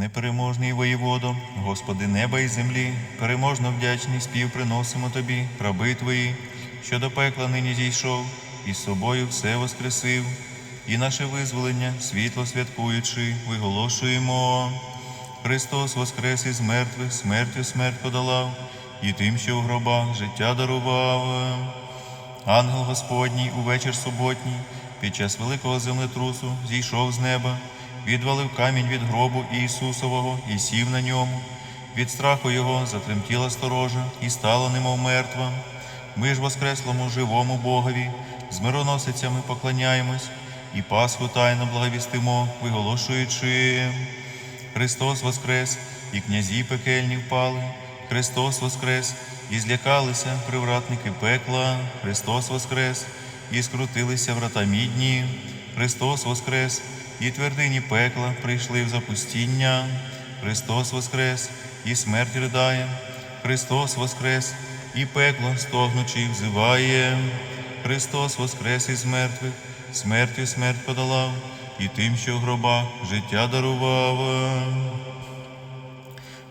Непереможний воєводо, Господи неба і землі, переможно вдячний спів приносимо Тобі, раби Твої, що до пекла нині зійшов, і з собою все воскресив, і наше визволення, світло святкуючи, виголошуємо. Христос воскрес із мертвих, смертю смерть подолав, і тим, що в гробах життя дарував. Ангел Господній у вечір суботній, під час великого землетрусу зійшов з неба, відвалив камінь від гробу Ісусового і сів на ньому. Від страху його затремтіла сторожа і стала немов мертва. Ми ж воскреслому живому Богові, з мироносицями поклоняємось і Пасху тайно благовістимо, виголошуючи. Христос воскрес, і князі пекельні впали. Христос воскрес, і злякалися привратники пекла. Христос воскрес, і скрутилися врата мідні. Христос воскрес, і твердині пекла прийшли в запустіння. Христос воскрес, і смерть ридає. Христос воскрес, і пекло стогнучи взиває. Христос воскрес із мертвих, смертю смерть подолав, і тим, що в гробах життя дарував.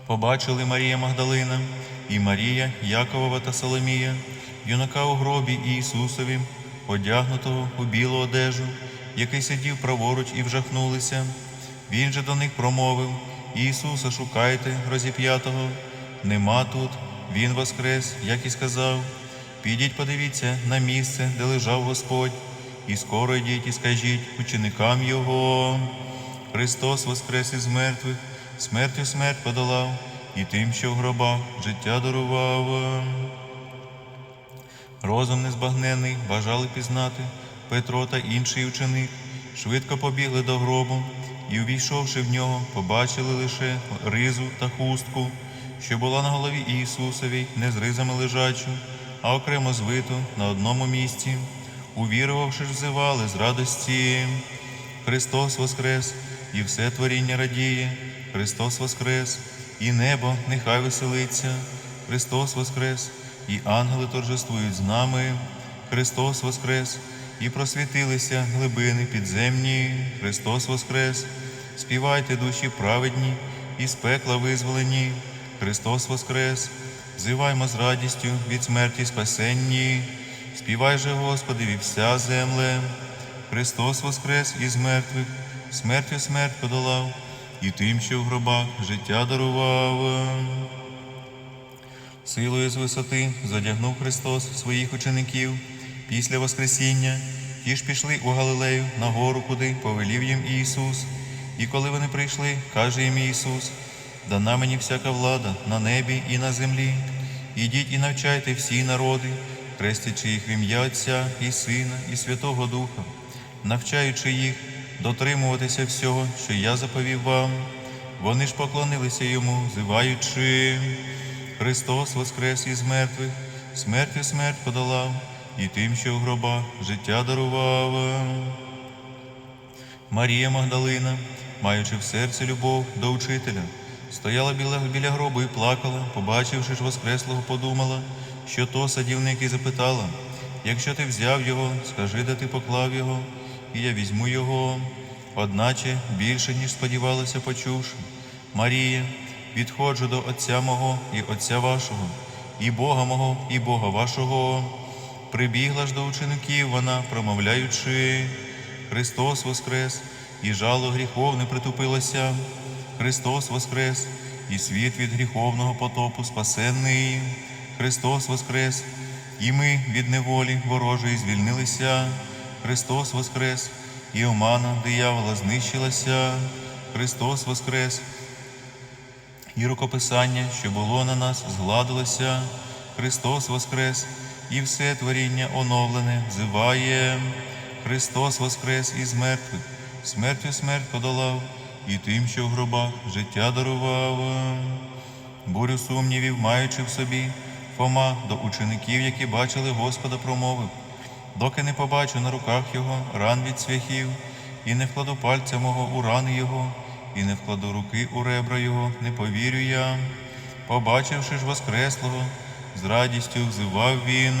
Побачили Марія Магдалина і Марія Яковова та Соломія, юнака у гробі Ісусові, одягнутого у білу одежу, який сидів праворуч і вжахнулися. Він же до них промовив: Ісуса шукайте, розіп'ятого, нема тут, Він воскрес, як і сказав. Підіть, подивіться на місце, де лежав Господь, і скоро йдіть і скажіть ученикам Його. Христос воскрес із мертвих, смертю смерть подолав, і тим, що в гробах життя дарував. Розум незбагненний бажали пізнати Петро та інший ученик, швидко побігли до гробу і, увійшовши в нього, побачили лише ризу та хустку, що була на голові Ісусовій, не з ризами лежачу, а окремо звиту на одному місці. Увірувавши взивали з радості. Христос воскрес, і все творіння радіє, Христос воскрес, і небо нехай веселиться, Христос воскрес, і ангели торжествують з нами, Христос воскрес, і просвітилися глибини підземні, Христос воскрес, співайте душі праведні, і з пекла визволені, Христос воскрес, взиваймо з радістю від смерті спасенні, співай же, Господи, вся земле. Христос воскрес із мертвих, смертю смерть подолав, і тим, що в гробах життя дарував. Силою з висоти задягнув Христос своїх учеників після Воскресіння, ті ж пішли у Галилею на гору, куди повелів їм Ісус. І коли вони прийшли, каже їм Ісус: дана мені всяка влада на небі і на землі. Ідіть і навчайте всі народи, хрестячи їх в ім'я Отця і Сина, і Святого Духа, навчаючи їх дотримуватися всього, що я заповів вам. Вони ж поклонилися йому, зиваючи. Христос воскрес із мертвих, смертю смерть подолав, і тим, що в гробах життя дарував. Марія Магдалина, маючи в серці любов до учителя, стояла біля, біля гробу і плакала, побачивши ж воскреслого, подумала, що то садівник і запитала, якщо ти взяв його, скажи, де ти поклав його, і я візьму його. Одначе більше, ніж сподівалася, почувши. Марія, відходжу до Отця мого і Отця вашого, і Бога мого, і Бога вашого. Прибігла ж до учеників вона, промовляючи, Христос воскрес, і жало гріхов не притупилося. Христос воскрес, і світ від гріховного потопу спасенний. Христос воскрес, і ми від неволі ворожої звільнилися. Христос воскрес, і омана диявола знищилася. Христос воскрес, і рукописання, що було на нас, згладилося. Христос воскрес, і все творіння оновлене взиває. Христос воскрес із мертвих, смертю смерть подолав, і тим, що в гробах життя дарував. Бурю сумнівів, маючи в собі, Фома до учеників, які бачили Господа, промовив, доки не побачу на руках його ран від цвяхів, і не вкладу пальця мого у рани його, і не вкладу руки у ребра його, не повірю я. Побачивши ж Воскреслого, з радістю взивав він,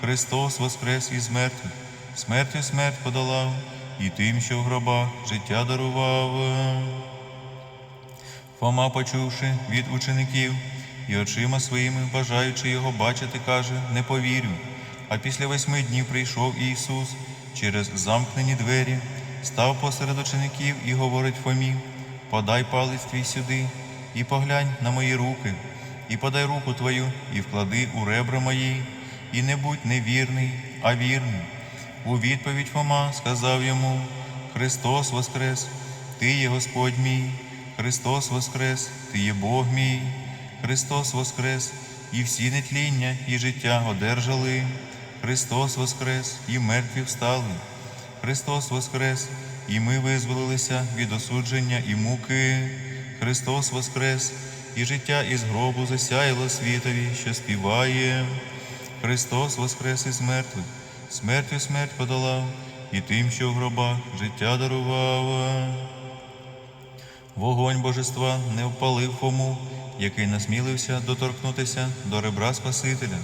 Христос воскрес із мертвих, смертю смерть подолав, і тим, що в гробах життя дарував. Фома, почувши від учеників і очима своїми, бажаючи його бачити, каже: Не повірю. А після восьми днів прийшов Ісус через замкнені двері, став посеред учеників і говорить Фомі: Подай палець твій сюди, і поглянь на мої руки, і подай руку твою, і вклади у ребра мої, і не будь невірний, а вірний. У відповідь Фома сказав йому: Христос Воскрес, Ти є Господь мій, Христос Воскрес, Ти є Бог мій, Христос Воскрес, і всі нетління і життя одержали. Христос Воскрес, і мертві встали. Христос Воскрес, і ми визволилися від осудження і муки. Христос Воскрес, і життя із гробу засяяло світові, що співає. Христос Воскрес із мертвих, смертю смерть подолав, і тим, що в гробах життя дарував. Вогонь божества не впалив Фому, який насмілився доторкнутися до ребра Спасителя,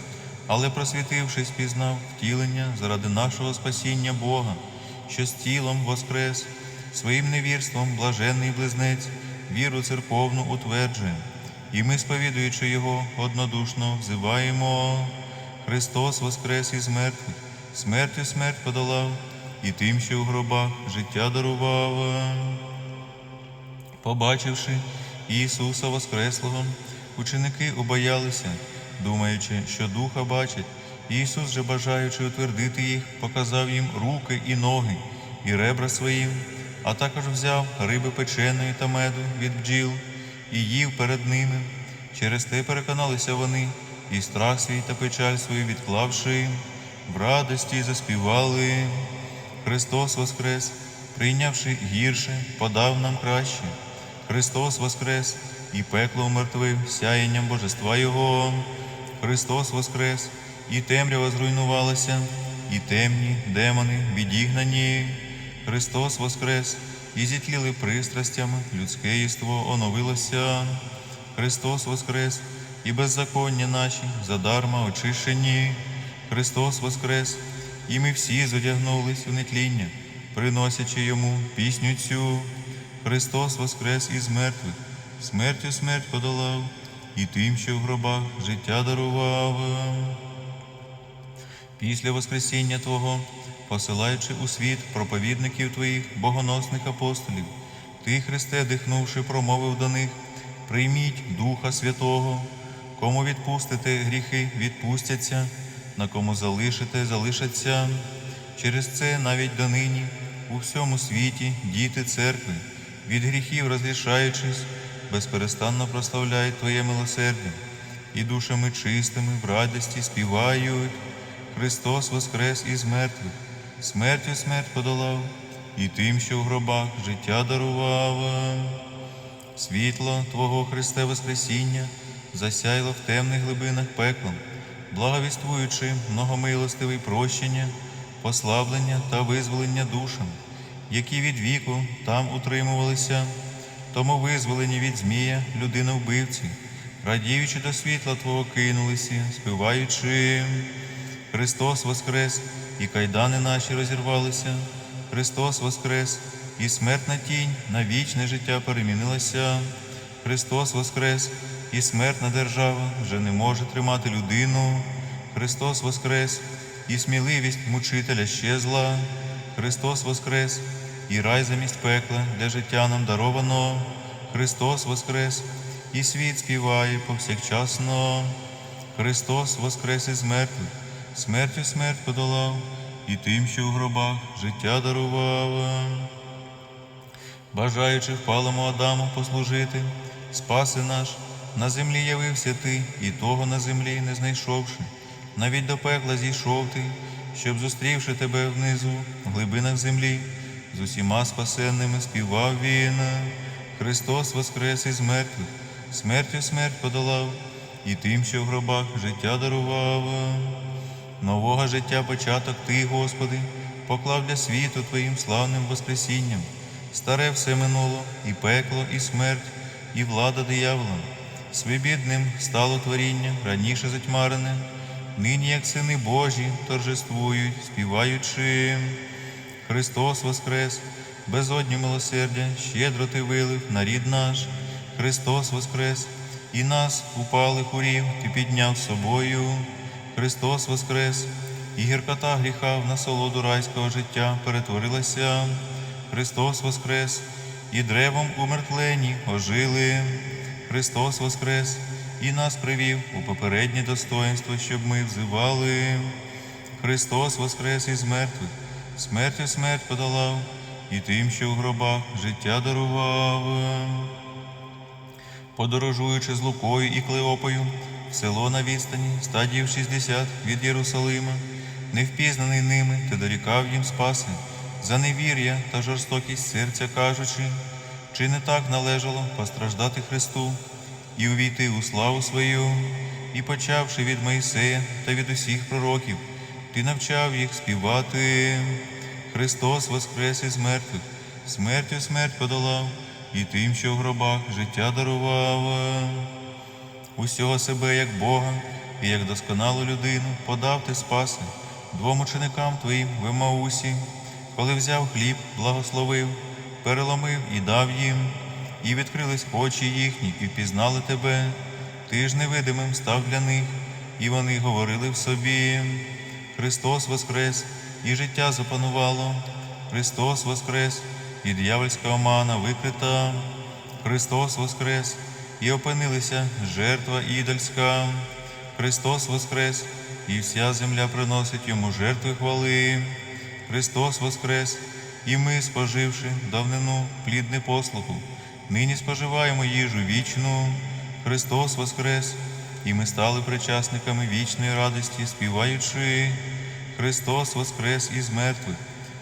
але, просвітившись, пізнав втілення заради нашого спасіння Бога, що з тілом воскрес, своїм невірством блаженний близнець, віру церковну утверджує, і ми, сповідуючи Його, однодушно взиваємо. Христос воскрес із мертвих, смертю смерть подолав, і тим, що в гробах життя дарував. Побачивши Ісуса Воскреслого, ученики убоялися, думаючи, що духа бачать. Ісус же, бажаючи утвердити їх, показав їм руки і ноги, і ребра своїм, а також взяв риби печеної та меду від бджіл і їв перед ними. Через те переконалися вони, і страх свій та печаль свою відклавши, в радості заспівали. Христос Воскрес, прийнявши гірше, подав нам краще. Христос Воскрес, і пекло умертвив сяєнням Божества Його. Христос Воскрес, і темрява зруйнувалася, і темні демони відігнані. Христос Воскрес, і зітліли пристрастями, людське єство оновилося. Христос Воскрес, і беззаконня наші задарма очищені. Христос Воскрес, і ми всі зодягнулись у нетління, приносячи йому пісню цю. Христос Воскрес із мертвих, смертю смерть подолав, і тим, що в гробах життя дарував. Після Воскресіння Твого, посилаючи у світ проповідників Твоїх, богоносних апостолів, Ти, Христе, дихнувши, промовив до них, прийміть Духа Святого, кому відпустите гріхи, відпустяться, на кому залишите, залишаться. Через це навіть донині у всьому світі діти церкви, від гріхів розрішаючись, безперестанно прославляють Твоє милосердя і душами чистими в радості співають. Христос воскрес із мертвих, смертю смерть подолав, і тим, що в гробах життя дарував. Світло Твого Христе Воскресіння засяяло в темних глибинах пеклом, благовіствуючи многомилостивий прощення, послаблення та визволення душам, які від віку там утримувалися, тому визволені від Змія, людини-вбивці, радіючи до світла Твого кинулися, співаючи. Христос Воскрес, і кайдани наші розірвалися, Христос Воскрес, і смертна тінь на вічне життя перемінилася. Христос Воскрес, і смертна держава вже не може тримати людину. Христос Воскрес, і сміливість мучителя щезла. Христос Воскрес, і рай замість пекла для життя нам даровано. Христос Воскрес, і світ співає повсякчасно. Христос Воскрес із мертвих смертю смерть подолав, і тим, що в гробах життя дарував. Бажаючи впалому Адаму послужити, спаси наш, на землі явився ти, і того на землі не знайшовши. Навіть до пекла зійшов ти, щоб, зустрівши тебе внизу, в глибинах землі, з усіма спасенними співав він. Христос воскрес із мертвих, смертю смерть подолав, і тим, що в гробах життя дарував. Нового життя початок Ти, Господи, поклав для світу Твоїм славним Воскресінням. Старе все минуло, і пекло, і смерть, і влада диявола. Свобідним стало творіння, раніше затьмарене, нині, як сини Божі, торжествують, співаючи. Христос Воскрес, безодню милосердя, щедро ти вилив на рід наш, Христос воскрес, і нас, упали хурів, ти підняв собою. Христос воскрес, і гіркота гріха в насолоду райського життя перетворилася. Христос воскрес, і древом умертвлені ожили. Христос воскрес, і нас привів у попереднє достоинство, щоб ми взивали. Христос воскрес із мертвих, смертю смерть подолав, і тим, що в гробах життя дарував. Подорожуючи з Лукою і Клеопою, село на відстані, стадіїв 60 від Єрусалима, невпізнаний ними, ти дорікав їм спаси, за невір'я та жорстокість серця кажучи, чи не так належало постраждати Христу і увійти у славу свою, і почавши від Моїсея та від усіх пророків, ти навчав їх співати. Христос воскрес із мертвих, смертю смерть подолав, і тим, що в гробах життя дарував. Усього себе як Бога і як досконалу людину подав ти спаси двом ученикам твоїм в Емаусі, коли взяв хліб, благословив, переломив і дав їм, і відкрились очі їхні, і впізнали тебе. Ти ж невидимим став для них, і вони говорили в собі. Христос воскрес, і життя запанувало. Христос воскрес, і диявольська омана викрита. Христос воскрес, і опинилися жертва ідольська. Христос воскрес, і вся земля приносить йому жертви хвали. Христос воскрес, і ми, споживши давнину плід непослуху, нині споживаємо їжу вічну. Христос воскрес, і ми стали причасниками вічної радості, співаючи. Христос воскрес із мертвих,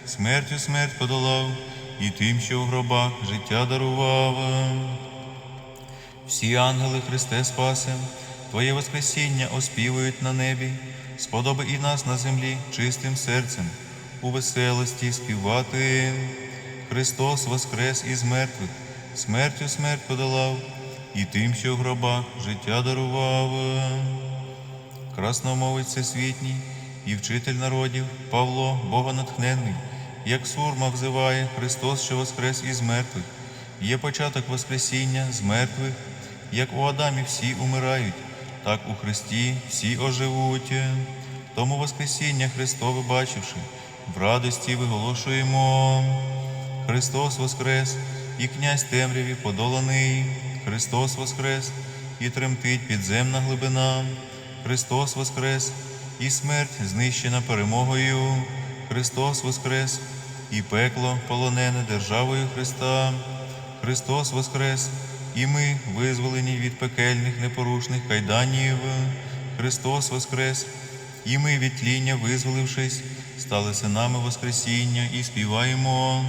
смертю смерть подолав, і тим, що в гробах життя дарував. Всі ангели Христе спасе, Твоє Воскресіння оспівують на небі, сподоби і нас на землі чистим серцем, у веселості співати. Христос воскрес із мертвих, смертю смерть подолав, і тим, що в гробах життя дарував. Красномовець всесвітній і вчитель народів Павло, Богонатхненний, як сурма взиває Христос, що воскрес із мертвих, є початок Воскресіння з мертвих, як у Адамі всі умирають, так у Христі всі оживуть. Тому Воскресіння Христове бачивши, в радості виголошуємо. Христос Воскрес, і князь темряві подоланий, Христос Воскрес, і тремтить підземна глибина, Христос Воскрес, і смерть знищена перемогою, Христос Воскрес, і пекло полонене державою Христа, Христос Воскрес, і ми визволені від пекельних непорушних кайданів, Христос Воскрес, і ми від тління, визволившись, стали синами Воскресіння і співаємо.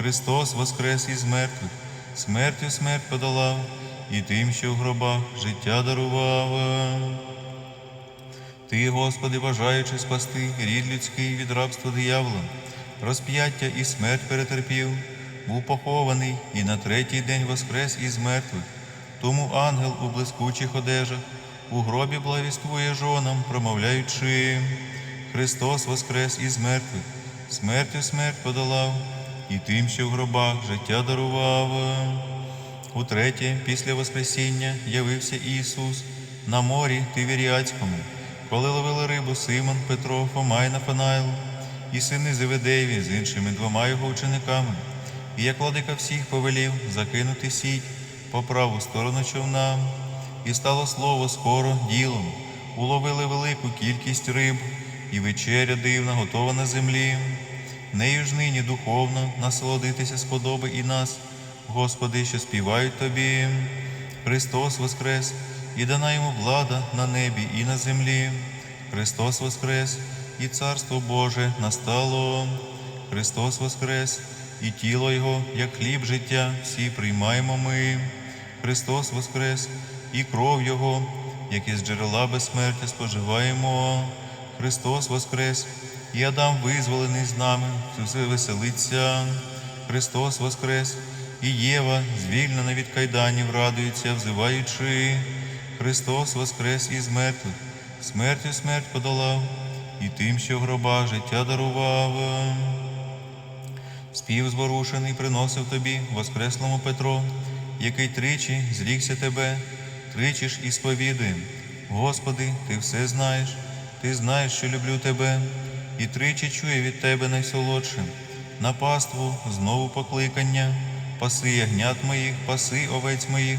Христос воскрес із мертвих, смертю смерть подолав, і тим, що в гробах життя дарував. Ти, Господи, бажаючи спасти рід людський від рабства диявола, розп'яття і смерть перетерпів, був похований і на третій день воскрес із мертвих. Тому ангел у блискучих одежах у гробі благовіствує жонам, промовляючи, Христос воскрес із мертвих, смертю смерть подолав, і тим, що в гробах життя дарував. Утретє, після Воскресіння, явився Ісус на морі Тивіріацькому, коли ловили рибу Симон, Петро, Фома і Нафанайл, і сини Зеведеєві з іншими двома його учениками. І як владика всіх повелів закинути сіть по праву сторону човна, і стало слово скоро ділом, уловили велику кількість риб, і вечеря дивна готова на землі. Нею ж нині духовно насолодитися сподоби і нас, Господи, що співають Тобі. Христос Воскрес, і дана йому влада на небі і на землі. Христос Воскрес, і Царство Боже настало. Христос Воскрес, і тіло Його, як хліб життя, всі приймаємо ми. Христос Воскрес, і кров Його, як із джерела безсмертя споживаємо. Христос Воскрес, і Адам визволений з нами, все веселиться. Христос Воскрес, і Єва, звільнена від кайданів, радується, взиваючи. Христос Воскрес із мертвих, смертю смерть подолав, і тим, що в гробах життя дарував. Спів зворушений приносив тобі, воскреслому Петро, який тричі зрікся тебе, тричі ж і сповідує. Господи, ти все знаєш, ти знаєш, що люблю тебе, і тричі чує від тебе найсолодше. На паству знову покликання, паси ягнят моїх, паси овець моїх,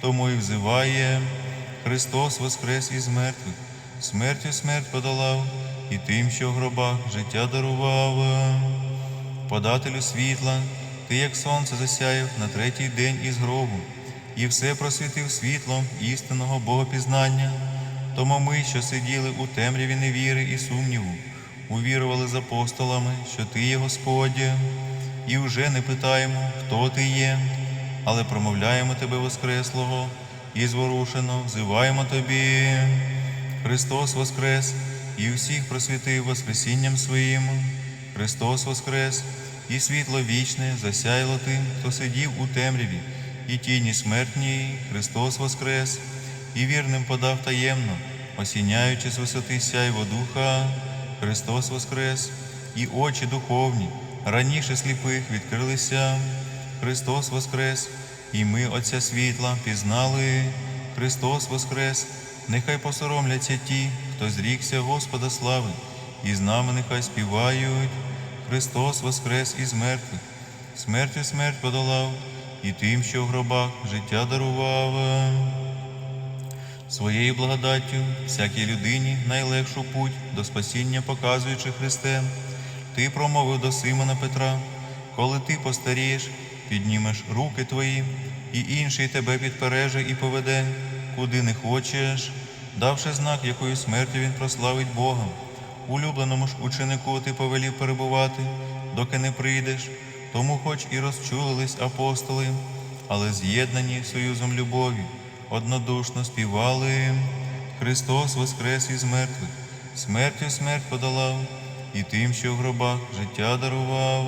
тому і взиває. Христос воскрес із мертвих, смертю смерть подолав, і тим, що в гробах життя дарував. Подателю світла, ти, як сонце, засяяв на третій день із гробу, і все просвітив світлом істинного Богопізнання. Тому ми, що сиділи у темряві невіри і сумніву, увірували з апостолами, що ти є Господь, і вже не питаємо, хто ти є, але промовляємо тебе Воскреслого і зворушено взиваємо тобі. Христос Воскрес і всіх просвітив Воскресінням Своїм. Христос Воскрес, і світло вічне засяяло тим, хто сидів у темряві, і тіні смертній, Христос Воскрес, і вірним подав таємно, осіняючи з висоти сяйво духа, Христос Воскрес, і очі духовні, раніше сліпих відкрилися, Христос Воскрес, і ми Отця світла пізнали, Христос Воскрес, нехай посоромляться ті, хто зрікся Господа слави, і з нами нехай співають. Христос воскрес із мертвих, смертю смерть подолав, і тим, що в гробах життя дарував. Своєю благодаттю всякій людині найлегшу путь до спасіння показуючи Христе, Ти промовив до Симона Петра, коли ти постарієш, піднімеш руки твої, і інший тебе підпереже і поведе, куди не хочеш, давши знак, якою смертю він прославить Бога. Улюбленому ж ученику ти повелів перебувати, доки не прийдеш, тому хоч і розчулились апостоли, але з'єднані союзом любові, однодушно співали. Христос воскрес із мертвих, смертю смерть подолав, і тим, що в гробах життя дарував.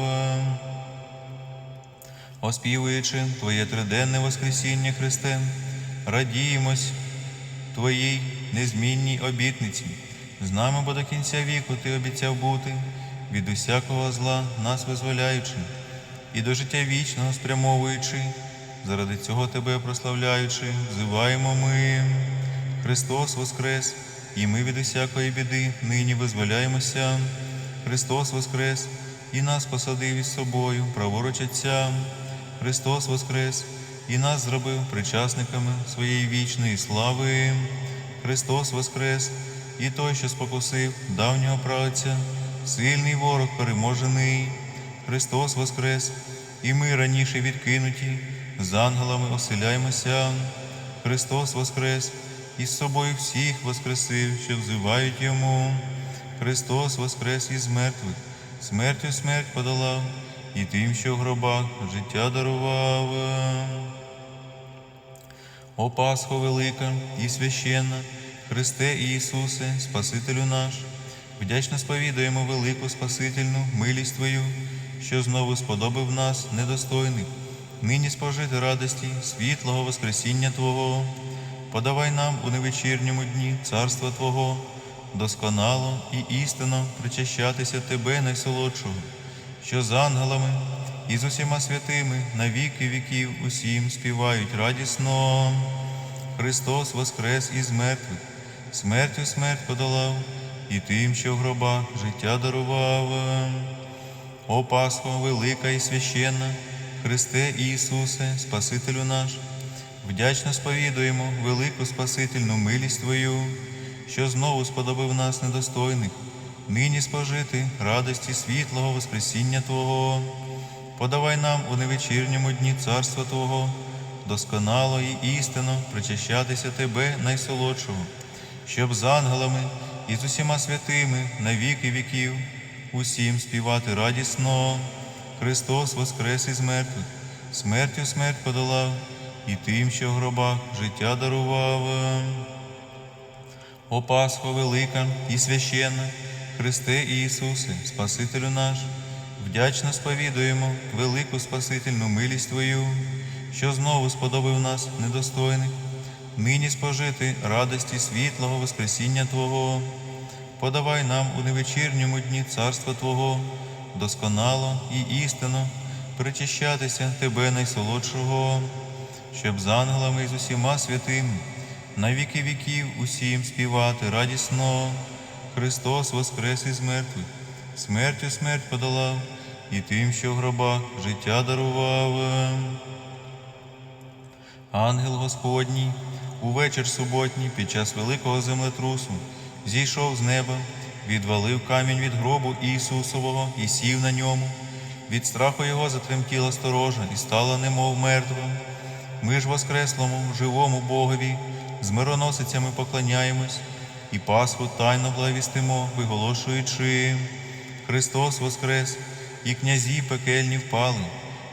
Оспівуючи Твоє триденне Воскресіння Христе, радіємось Твоїй незмінній обітниці. З нами, бо до кінця віку Ти обіцяв бути, від усякого зла нас визволяючи, і до життя вічного спрямовуючи, заради цього Тебе прославляючи, взиваємо ми. Христос Воскрес, і ми від усякої біди нині визволяємося. Христос Воскрес, і нас посадив із собою, праворуч Отця. Христос Воскрес, і нас зробив причасниками своєї вічної слави. Христос Воскрес, і той, що спокусив давнього праця, сильний ворог переможений. Христос Воскрес, і ми раніше відкинуті, з ангелами оселяємося. Христос Воскрес, і з собою всіх воскресив, що взивають Йому. Христос Воскрес із мертвих, смертю смерть подолав, і тим, що в гробах життя дарував. О Пасхо велика і священна, Христе Ісусе, Спасителю наш, вдячно сповідуємо велику Спасительну милість Твою, що знову сподобив нас, недостойних, нині спожити радості світлого Воскресіння Твого. Подавай нам у невечірньому дні царства Твого, досконало і істинно причащатися Тебе найсолодшого, що з ангелами і з усіма святими на віки віків усім співають радісно. Христос воскрес із мертвих, смертю смерть подолав, і тим, що в гробах життя дарував. О Пасхо велика і священна, Христе Ісусе, Спасителю наш, вдячно сповідуємо велику Спасительну милість Твою, що знову сподобив нас недостойних, нині спожити радості світлого Воскресіння Твого. Подавай нам у невечірньому дні царства Твого, досконало і істинно причащатися Тебе найсолодшого, щоб з ангелами і з усіма святими на віки віків усім співати радісно. Христос воскрес із мертвих, смертю смерть подолав, і тим, що в гробах життя дарував. О Пасхо велика і священна, Христе Ісусе, Спасителю наш, вдячно сповідуємо велику Спасительну милість Твою, що знову сподобив нас недостойних, нині спожити радості світлого Воскресіння Твого. Подавай нам у невечірньому дні царства Твого, досконало і істинно причащатися Тебе найсолодшого, щоб з ангелами і з усіма святими на віки віків усім співати радісно. Христос воскрес із мертвих, смертю смерть подолав, і тим, що в гробах життя дарував. Ангел Господній у вечір суботній під час великого землетрусу зійшов з неба, відвалив камінь від гробу Ісусового і сів на ньому. Від страху його затремтіла сторожа і стала немов мертва. Ми ж воскреслому, живому Богові, з мироносицями поклоняємось і Пасху тайно благовістимо, виголошуючи Христос воскрес, і князі пекельні впали.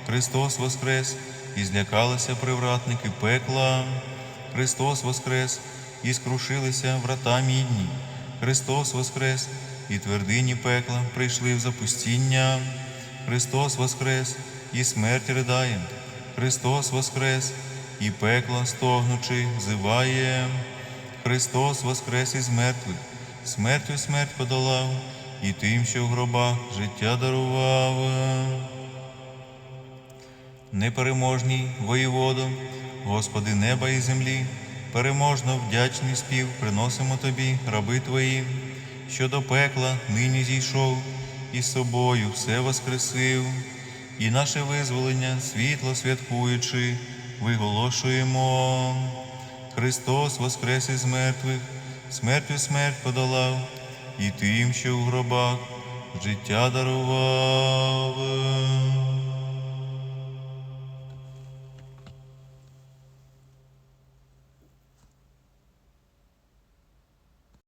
Христос воскрес, і злякалися привратники пекла. Христос воскрес, і скрушилися врата мідні. Христос воскрес, і твердині пекла прийшли в запустіння. Христос воскрес, і смерть ридає. Христос воскрес, і пекло стогнучи, зиває. Христос воскрес із мертвих, смертю смерть подолав, і тим, що в гробах життя дарував. Непереможній воєводо, Господи неба і землі, переможно вдячний спів приносимо Тобі, раби Твої, що до пекла нині зійшов, і з собою все воскресив, і наше визволення, світло святкуючи, виголошуємо. Христос воскрес із мертвих, смертю смерть подолав, і тим, що в гробах життя дарував.